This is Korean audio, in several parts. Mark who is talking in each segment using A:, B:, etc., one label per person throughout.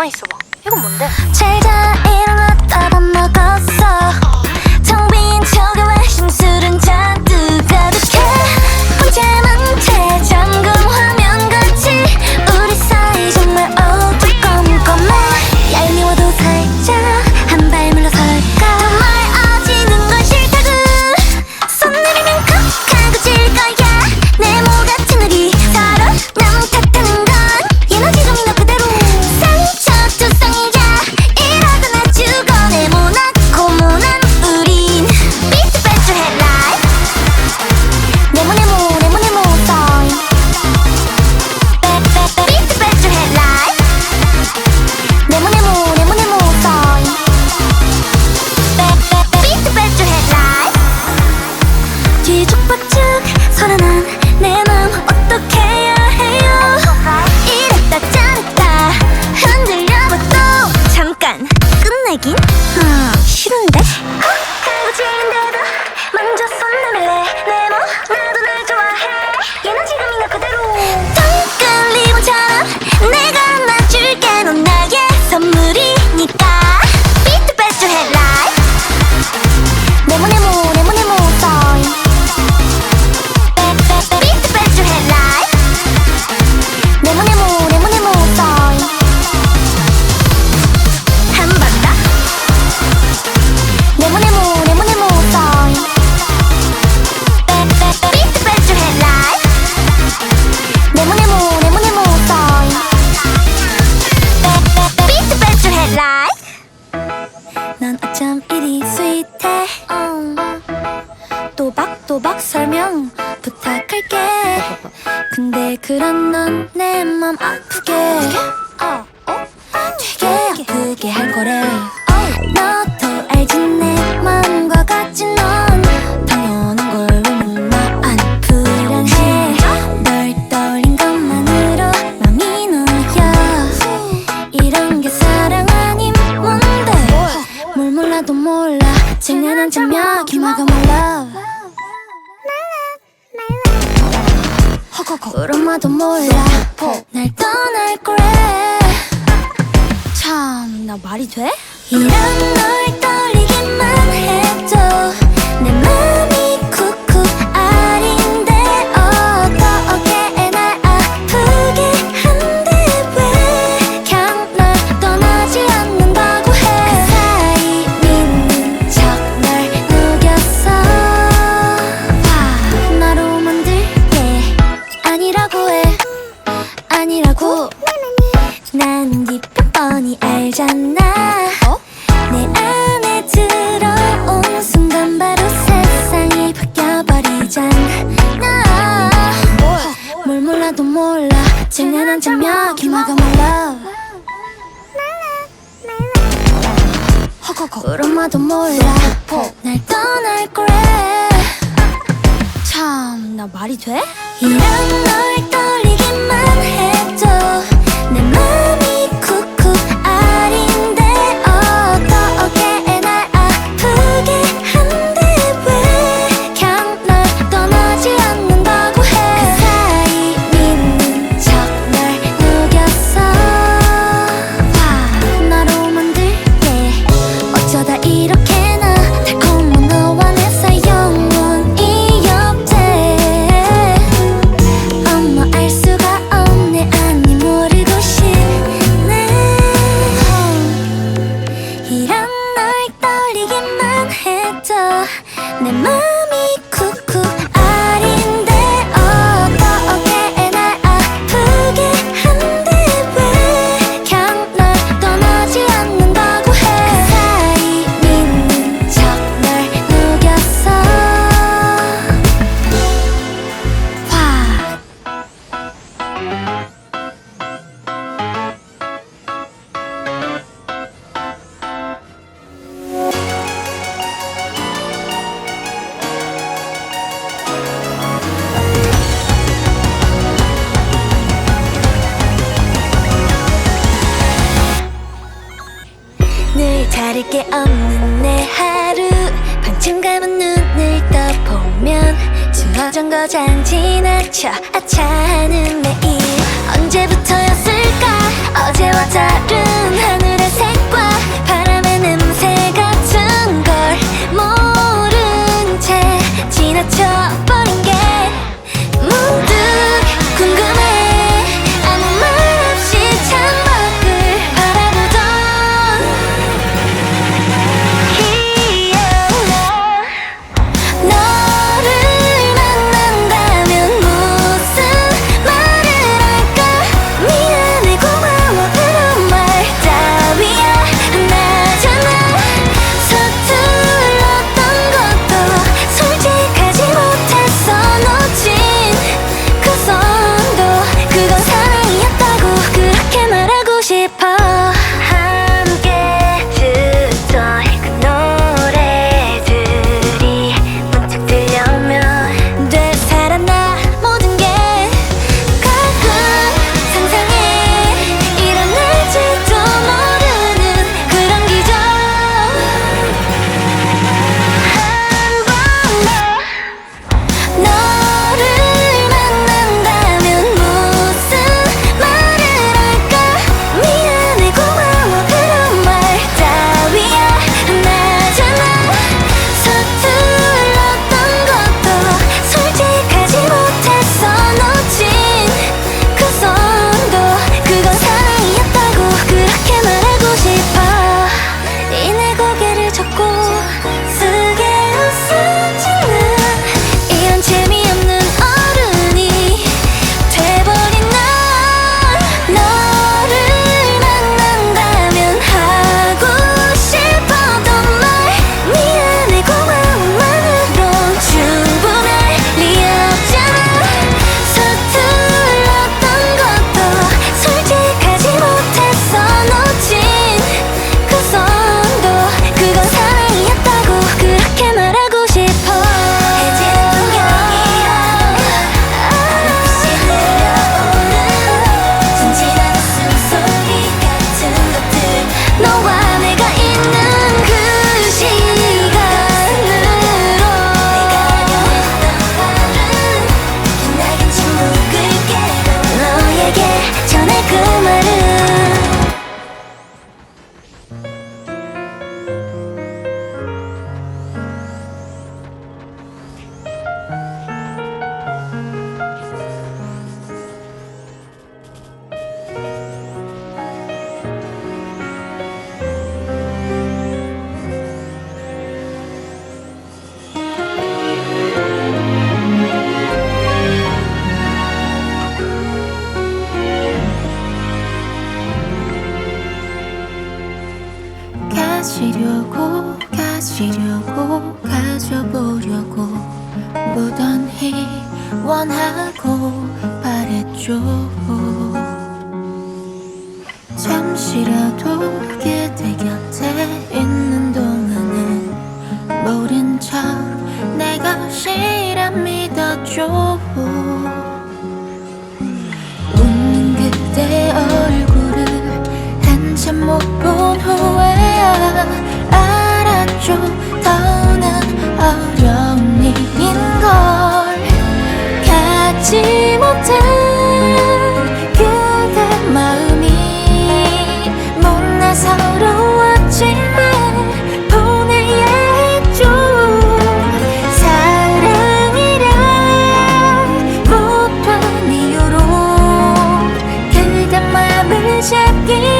A: 가만히 있어봐 이건 뭔데? 울음마도 몰라. 날 떠날 거래. 참나 말이 돼? 이런 널 떠 난 깊은 뻔히 알잖아. 어? 내 안에 들어온 순간 바로 세상이 바뀌어버리잖아. 뭘, 뭘 몰라도 몰라. 쟁여한 저녁이 막아 몰라. 울음마도 몰라. 날 떠날 거래. 참 나 말이 돼? 이런
B: 잠시라도 그대 곁에 있는 동안은 모른 척 내 것이라 믿어줘. 웃는 그대 얼굴을 한참 못 본 후에야 알았죠 더는 어려운 일인걸. 같이 aquí.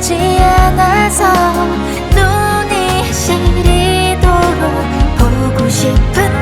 B: 지 않아서 눈이 시리도록 보고 싶은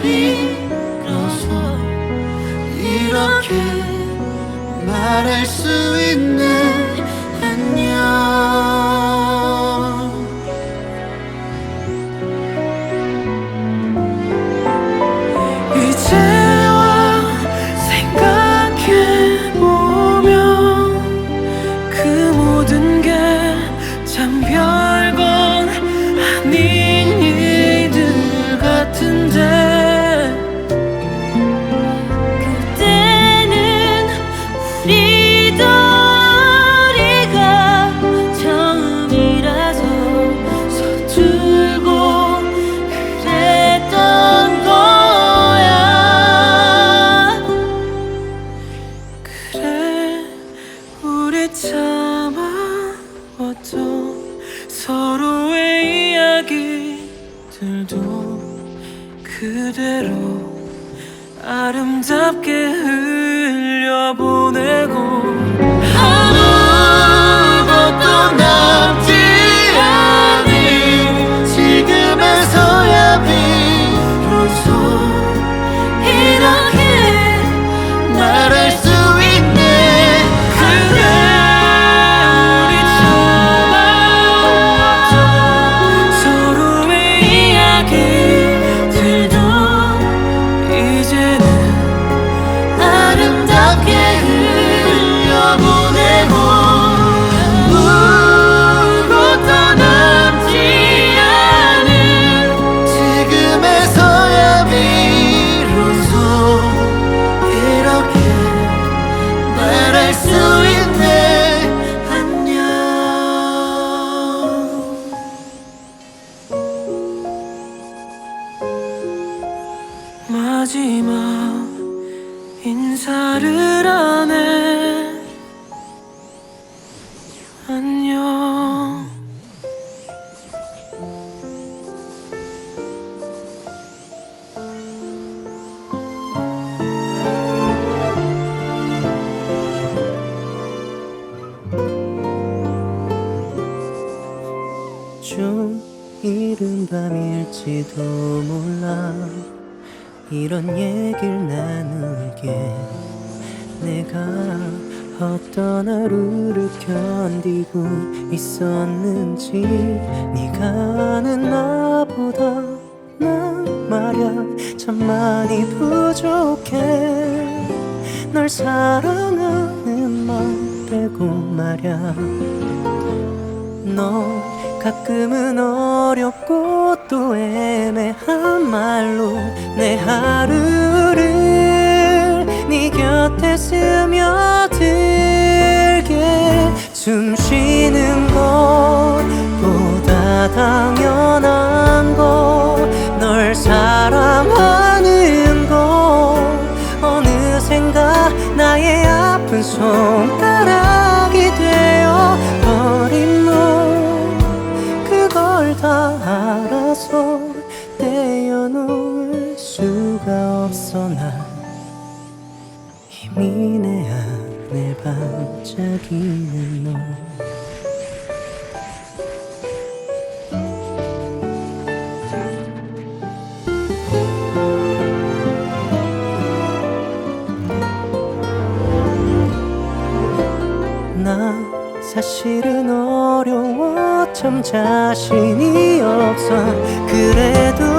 C: 비로소 이렇게 말할 수 있는
D: 있었는지 네가 아는 나보다 난 말야 참 많이 부족해. 널 사랑하는 맘 빼고 말야. 너 가끔은 어렵고 또 애매한 말로 내 하루를 네 곁에 스며들게 숨 쉬는 것보다 당연한 것널 사랑하는 것. 어느샌가 나의 아픈 손가락이 되어 버린 너 그걸 다 알아서 떼어놓을 수가 없어. 나 이미 내 안에 반 짝이는 너나 사실은 어려워. 참 자신이 없어. 그래도